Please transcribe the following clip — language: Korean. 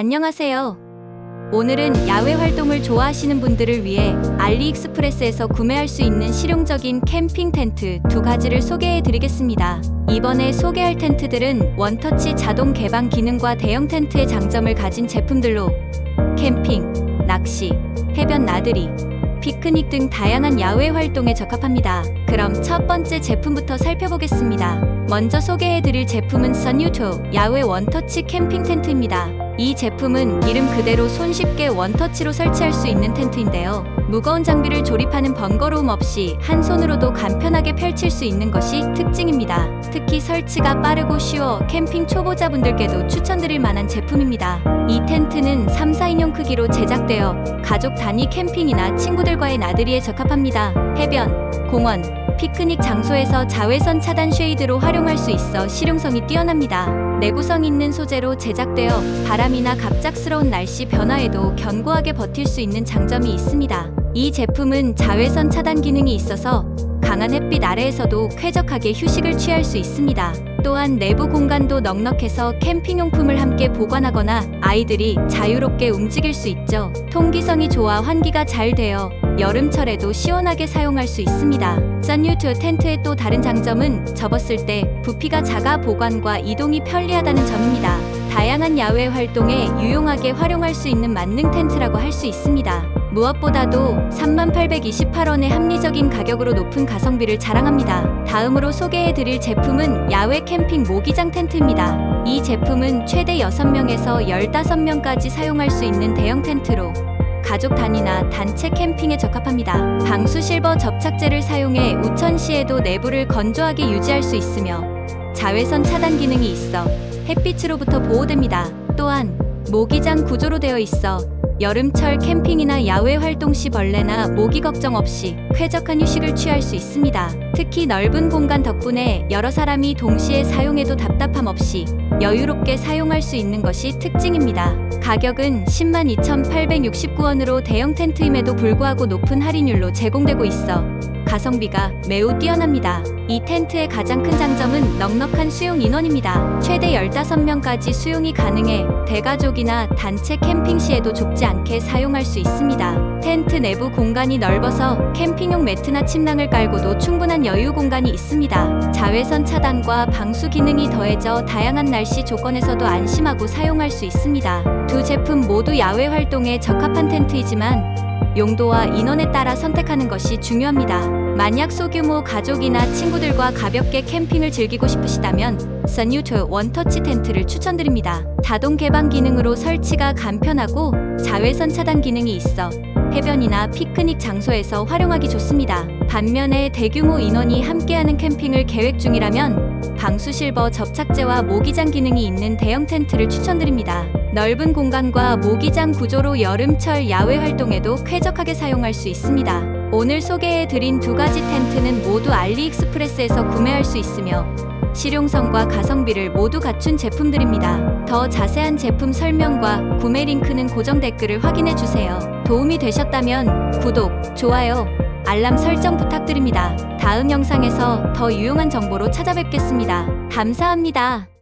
안녕하세요. 오늘은 야외 활동을 좋아하시는 분들을 위해 알리익스프레스에서 구매할 수 있는 실용적인 캠핑 텐트 두 가지를 소개해 드리겠습니다. 이번에 소개할 텐트들은 원터치 자동 개방 기능과 대형 텐트의 장점을 가진 제품들로 캠핑, 낚시, 해변 나들이, 피크닉 등 다양한 야외 활동에 적합합니다. 그럼 첫 번째 제품부터 살펴보겠습니다. 먼저 소개해 드릴 제품은 선유토 야외 원터치 캠핑 텐트입니다. 이 제품은 이름 그대로 손쉽게 원터치로 설치할 수 있는 텐트인데요. 무거운 장비를 조립하는 번거로움 없이 한 손으로도 간편하게 펼칠 수 있는 것이 특징입니다. 특히 설치가 빠르고 쉬워 캠핑 초보자분들께도 추천드릴 만한 제품입니다. 이 텐트는 3, 4인용 크기로 제작되어 가족 단위 캠핑이나 친구들과의 나들이에 적합합니다. 해변, 공원, 피크닉 장소에서 자외선 차단 쉐이드로 활용할 수 있어 실용성이 뛰어납니다. 내구성 있는 소재로 제작되어 바람이나 갑작스러운 날씨 변화에도 견고하게 버틸 수 있는 장점이 있습니다. 이 제품은 자외선 차단 기능이 있어서 강한 햇빛 아래에서도 쾌적하게 휴식을 취할 수 있습니다. 또한 내부 공간도 넉넉해서 캠핑용품을 함께 보관하거나 아이들이 자유롭게 움직일 수 있죠. 통기성이 좋아 환기가 잘 되어 여름철에도 시원하게 사용할 수 있습니다. 썬유투 텐트의 또 다른 장점은 접었을 때 부피가 작아 보관과 이동이 편리하다는 점입니다. 다양한 야외 활동에 유용하게 활용할 수 있는 만능 텐트라고 할 수 있습니다. 무엇보다도 3828원의 합리적인 가격으로 높은 가성비를 자랑합니다. 다음으로 소개해 드릴 제품은 야외 캠핑 모기장 텐트입니다. 이 제품은 최대 6명에서 15명까지 사용할 수 있는 대형 텐트로 가족 단위나 단체 캠핑에 적합합니다. 방수 실버 접착제를 사용해 우천 시에도 내부를 건조하게 유지할 수 있으며 자외선 차단 기능이 있어 햇빛으로부터 보호됩니다. 또한 모기장 구조로 되어 있어 여름철 캠핑이나 야외 활동 시 벌레나 모기 걱정 없이 쾌적한 휴식을 취할 수 있습니다. 특히 넓은 공간 덕분에 여러 사람이 동시에 사용해도 답답함 없이 여유롭게 사용할 수 있는 것이 특징입니다. 가격은 10만 2,869원으로 대형 텐트임에도 불구하고 높은 할인율로 제공되고 있어 가성비가 매우 뛰어납니다. 이 텐트의 가장 큰 장점은 넉넉한 수용 인원입니다. 최대 15명까지 수용이 가능해 대가족이나 단체 캠핑 시에도 좁지 않게 사용할 수 있습니다. 텐트 내부 공간이 넓어서 캠핑용 매트나 침낭을 깔고도 충분한 여유 공간이 있습니다. 자외선 차단과 방수 기능이 더해져 다양한 날씨 조건에서도 안심하고 사용할 수 있습니다. 두 제품 모두 야외 활동에 적합한 텐트이지만 용도와 인원에 따라 선택하는 것이 중요합니다. 만약 소규모 가족이나 친구들과 가볍게 캠핑을 즐기고 싶으시다면 선유토 원터치 텐트를 추천드립니다. 자동 개방 기능으로 설치가 간편하고 자외선 차단 기능이 있어 해변이나 피크닉 장소에서 활용하기 좋습니다. 반면에 대규모 인원이 함께하는 캠핑을 계획 중이라면 방수 실버 접착제와 모기장 기능이 있는 대형 텐트를 추천드립니다. 넓은 공간과 모기장 구조로 여름철 야외 활동에도 쾌적하게 사용할 수 있습니다. 오늘 소개해 드린 두 가지 텐트는 모두 알리익스프레스에서 구매할 수 있으며 실용성과 가성비를 모두 갖춘 제품들입니다. 더 자세한 제품 설명과 구매 링크는 고정 댓글을 확인해 주세요. 도움이 되셨다면 구독, 좋아요, 알람 설정 부탁드립니다. 다음 영상에서 더 유용한 정보로 찾아뵙겠습니다. 감사합니다.